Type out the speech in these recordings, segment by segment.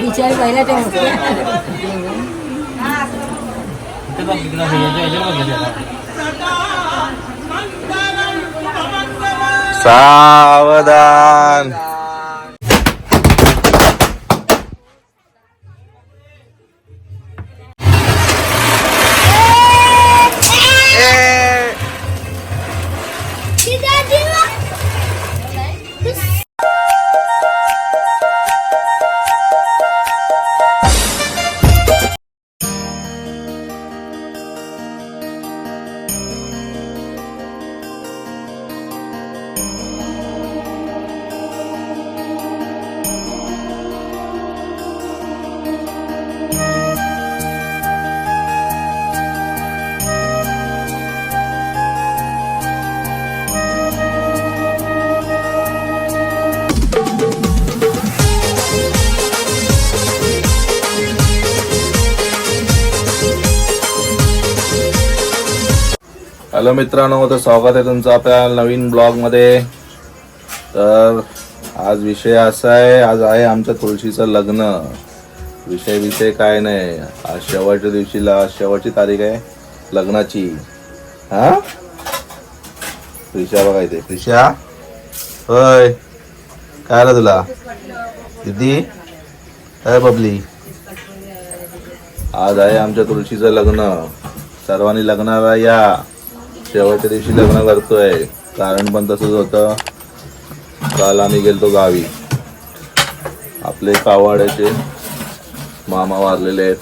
बिचारी पहिला ते सावधान। हॅलो मित्रांनो तर स्वागत आहे तुमचं आपल्या नवीन ब्लॉगमध्ये. तर आज विषय असा आहे आज आहे आमच्या तुळशीचं लग्न. विषय विषय काय नाही. आज शेवटच्या दिवशीला शेवटची तारीख आहे लग्नाची. हा? प्रिशा बघा इथे. प्रिशा होय. काय आलं तुला? दिदी? काय बबली. आज आहे आमच्या तुळशीचं लग्न. सर्वांनी लग्नाला या. शेवटच्या दिवशी लग्न करतोय. कारण पण तसंच होतं. काल आम्ही गेलतो गावी. आपले कावाड्याचे मामा वारलेले आहेत.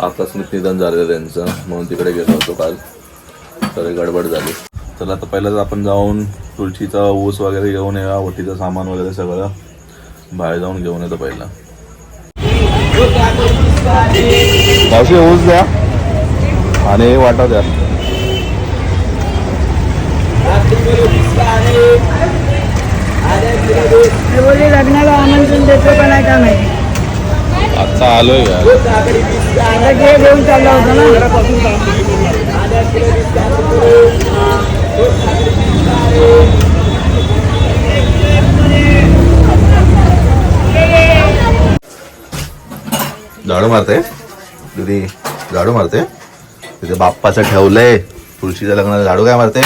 आकस्मिक निधन झालेलं त्यांचं. म्हणून तिकडे गेलो होतो काल. तर गडबड झाली. चला आता पहिलाच आपण जाऊन तुळशीचा ऊस वगैरे घेऊन या ओटीचं सामान वगैरे सगळं. बाहेर जाऊन घेऊन येतो पहिला. मावशी ऊस द्या आणि वाटा द्या. लग्नाला आमंत्रण देतो का नाही का नाही आता आलोय का आता जे घेऊन चालला होता ना. झाडू मारते? दीदी झाडू मारते? तिथे बाप्पाचं ठेवलंय. तुळशीच्या लग्नाला झाडू काय मारते?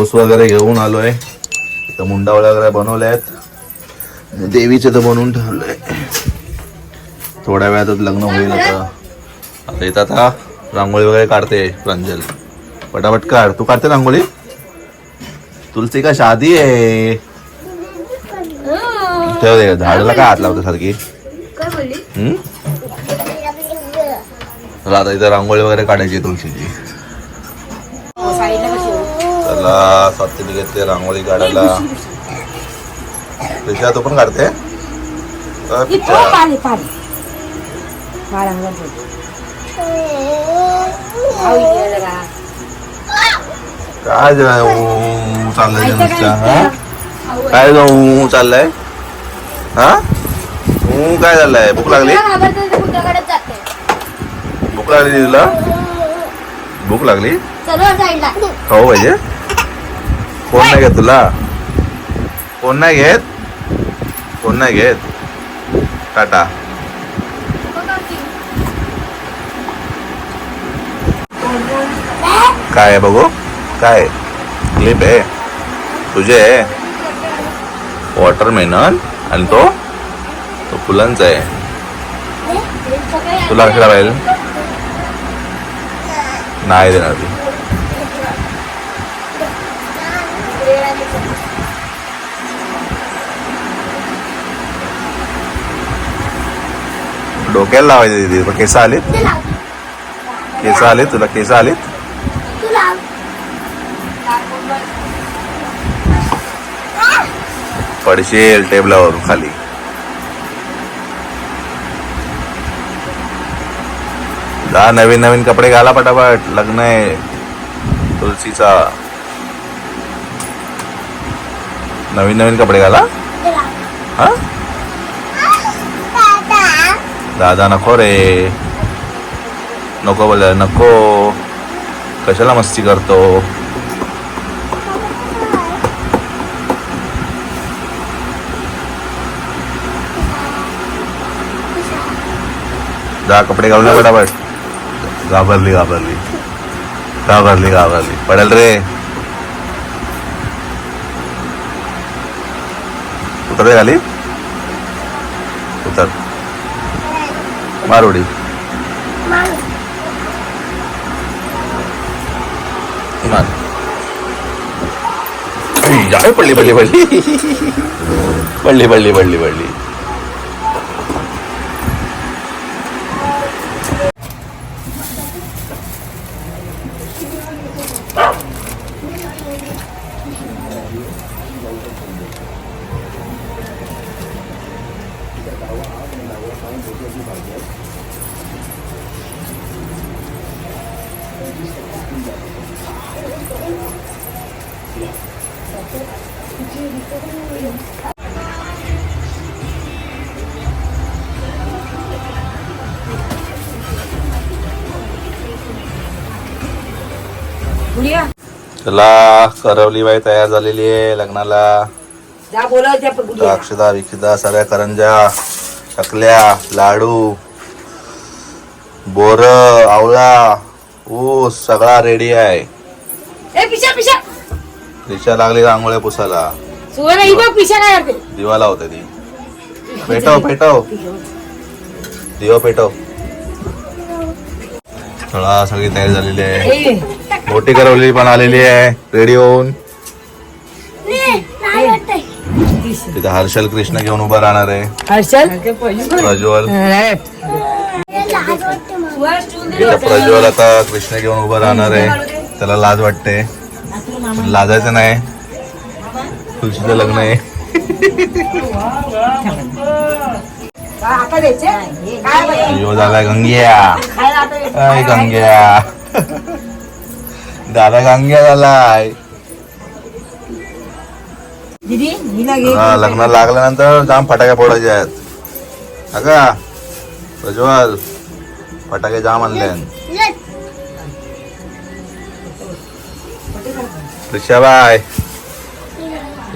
ऊस वगैरे घेऊन आलोय. इथं मुंडा वगैरे बनवले आहेत देवीचे तर बनवून ठेवलंय. थोड्या वेळातच लग्न होईल आता. आता इथं आता रांगोळी वगैरे काढते प्रांजल. पटापट काढ. तू काढते रांगोळी? तुलसी का शादी आहे? ठेव दे झाडाला काय हात लावते सारखी? हम्म? आता इथं रांगोळी वगैरे काढायची आहे त्याला सातशे घेतले रांगोळी काढायला. पिशा तू पण काढते. काय चाललंय ते नुसतं, हा? काय जो ऊ चाललंय? हा? काय झालंय? भूक लागली? भूक लागली तुला? भूक लागली? खाऊ पाहिजे? कोण नाही घेत तुला? कोण नाही घेत? कोण नाही घेत? टाटा. काय आहे बघू? काय क्लिप आहे. तुझे आहे. वॉटरमेलन आणि तो? तो फुलांचा आहे. तुला कशाला पाहिजे? नाही देणार ती डोक्याला लावायचे दिदी. पण केस आलेत. केस आले तुला केस आलेत. पडशील टेबलावर खाली. जा नवीन नवीन कपडे घाला पटापट. लग्न आहे. तुलसीचा. नवीन नवीन कपडे घाला. हा? दादा नको रे नको बोल नको कशाला मस्ती करतो जा कपडे घालू ना फटाफट घाबरली घाबरली घाबरली घाबरली पडेल रे कुठं रे घाली मार उडी मार आई, जाय पडली पडली पडली. पडली पडली पडली पडली. चला करवली बाई तयार झालेली आहे लग्नाला. अक्षदा विक्षदा सगळ्या करंजा चकल्या लाडू बोर आवळा ऊस सगळा रेडी आहे. रिक्षा लागली रांगोळ्या पुसायला? सुवर्ण ही बघ पिशा काय करते. दिवा लावते ती. पेटव पेटव. दिवा पेटव. सगळा सगळी तयारी झालेली आहे. मोठी करवली पण आलेली आहे. रेडी होऊन. तिथे हर्षल कृष्ण घेऊन उभा राहणार आहे. हर्षल? प्रज्वल. तिथं प्रज्वल आता कृष्ण घेऊन उभं राहणार आहे. त्याला लाज वाटते. लाजायचं नाही. तुळशीचं लग्न आहे. झालाय गंग्या. अय गंग्या. दादा गंग्या झालाय. हा, लग्न लागल्यानंतर जाम फटाके फोडायचे आहेत. अगा प्रज्वल फटाके जाम आणले. बाय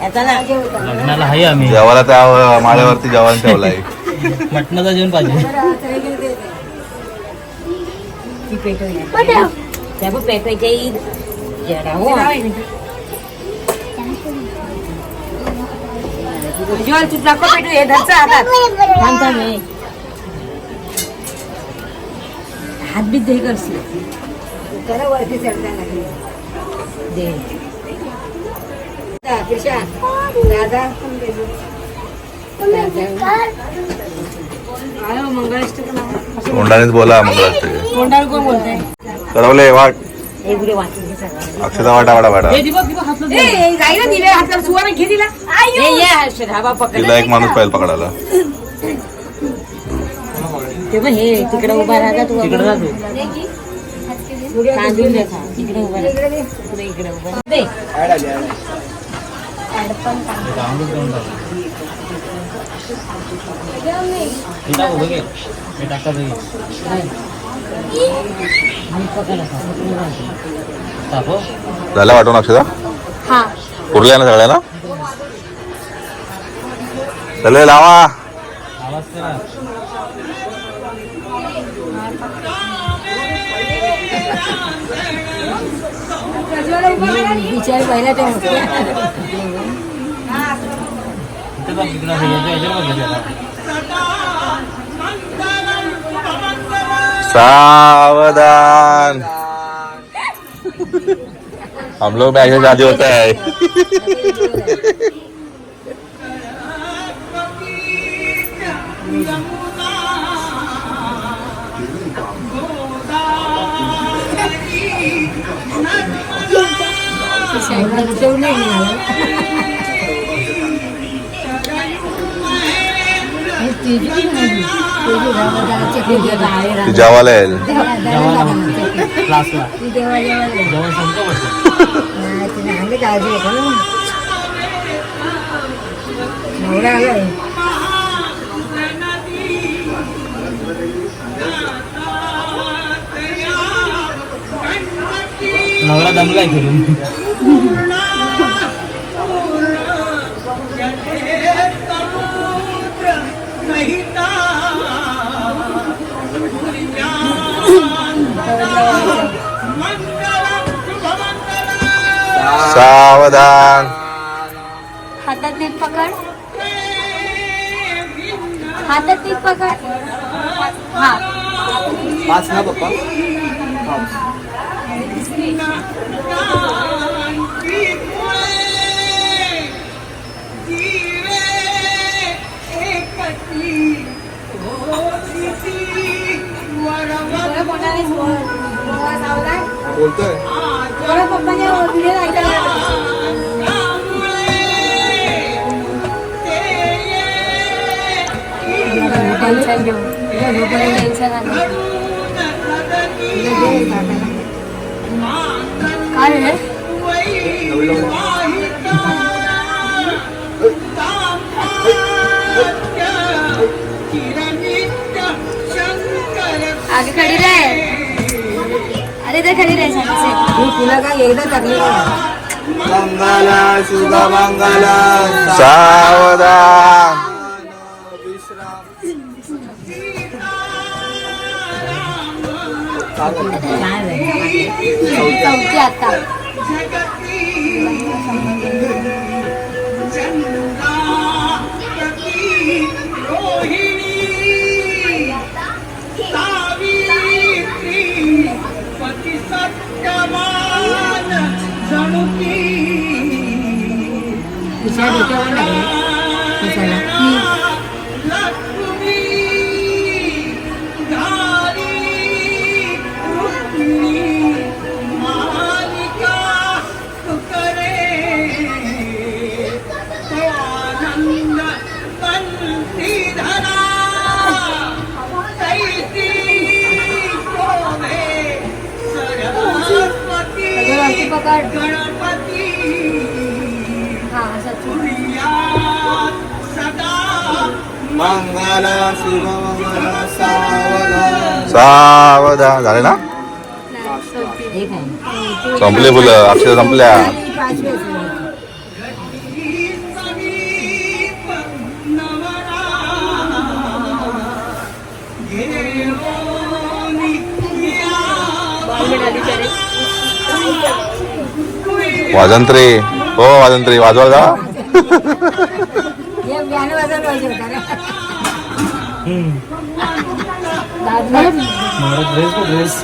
लग्नाला आहे आम्ही. जेवायला त्या माळ्यावरती जेवण ठेवलंय. मटणाचा जेवण पाहिजे. हो. उज्ज्वल तू नको पेटू धरचं हातात थांब थांब. हात बीत दे करशील. त्याला वरती चढता लागेल दे. दादा? तोंडानेच बोला मंगळाष्टके तोंडावर कोण बोलतंय करवले वाट हे. अक्षता वाटा वाटा. वाटा हा तिला एक माणूस पाहिजे पकडायला. हे तिकडे उभा राहा तू? तिकडे उभा राहा. इकडे इकडे उभा राहा. दे गावातच जाऊन टाक. हे टाक उभं घे. हे टाका घे. आणि पकड आता. इकडे राहा. टाक हो. झाला वाटून अक्षता हा पुरल्या ना सगळ्यांना चले लावा आवाज करा बिचारी पहिला टाइम होते इथे बघ. सावधान हम लोग में ऐसे शादी होता है ना? नवरा आलाय. नवरा दमलाय फिरून. सावधान. हातात नीट पकड. हातात नीट पकड. हा. पाच ना पप्पा. मंगल शुभ मंगल रे? चौथी आता. तिच्या डोक्यावर त्याच्याला कशाला सगळं पकड सावधान. झाले ना? संपले फुलं. अक्षर संपल्या. वाजंत्री. हो वाजंत्री. वाजवा का गाणं वाजवलं पाहिजे होतं रे. ड्रेस को ड्रेस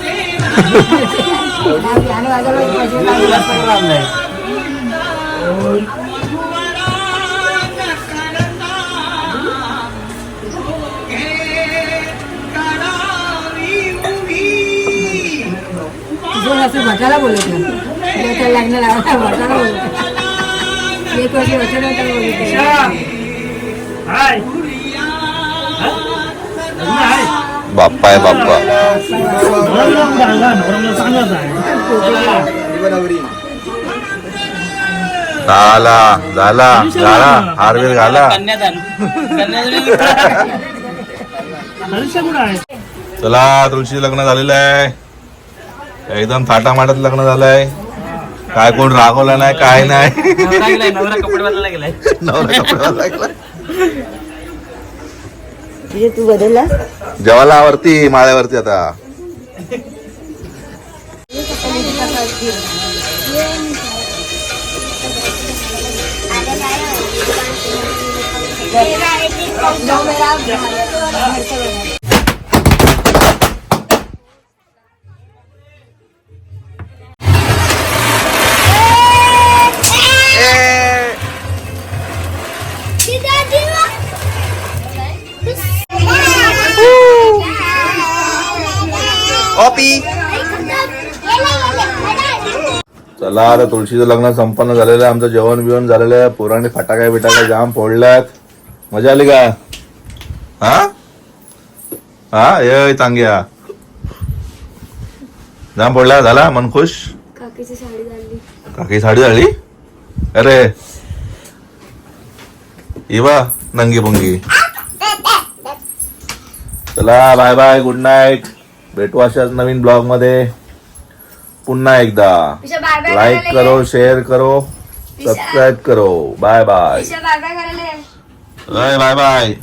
गाणं वाजवलं पाहिजे. होतं. तुझं असं भटाला बोलत नाही लग्न लावायला भटाला बोलत एक वर्षी होतं. बोलत बाप्पा आहे बाप्पा. झाला झाला झाला. घाला. कन्यादान कन्यादान चला तुळशी लग्न झालेलं आहे. एकदम थाटामाटात लग्न झालंय. काय कोण रागवलं नाही काय नाही. नवरा गेलाय नवरा कपडे बदलायला गेलाय. नवरा कपड्यावर म्हणजे तू बदलला? जेवायला माळ्यावरती आता. कॉपी. चला आता तुळशीचं लग्न संपन्न झालेलं आहे. आमचं जेवण बिवण झालेलं आहे. पोरांनी फटाका बिटाका जाम फोडल्यात. मजा आली का? हा? हा ये चांगल्या जाम फोडला झाला? मन खुश? काकी साडी झाली? अरे. इवा नंगी भुंगी चला बाय बाय गुड नाईट भेटू अशाच नवीन ब्लॉगमध्ये. पुन्हा एकदा. पिशा बाय बाय लाईक करो शेअर करो सबस्क्राईब करो. Bye bye bye bye bye bye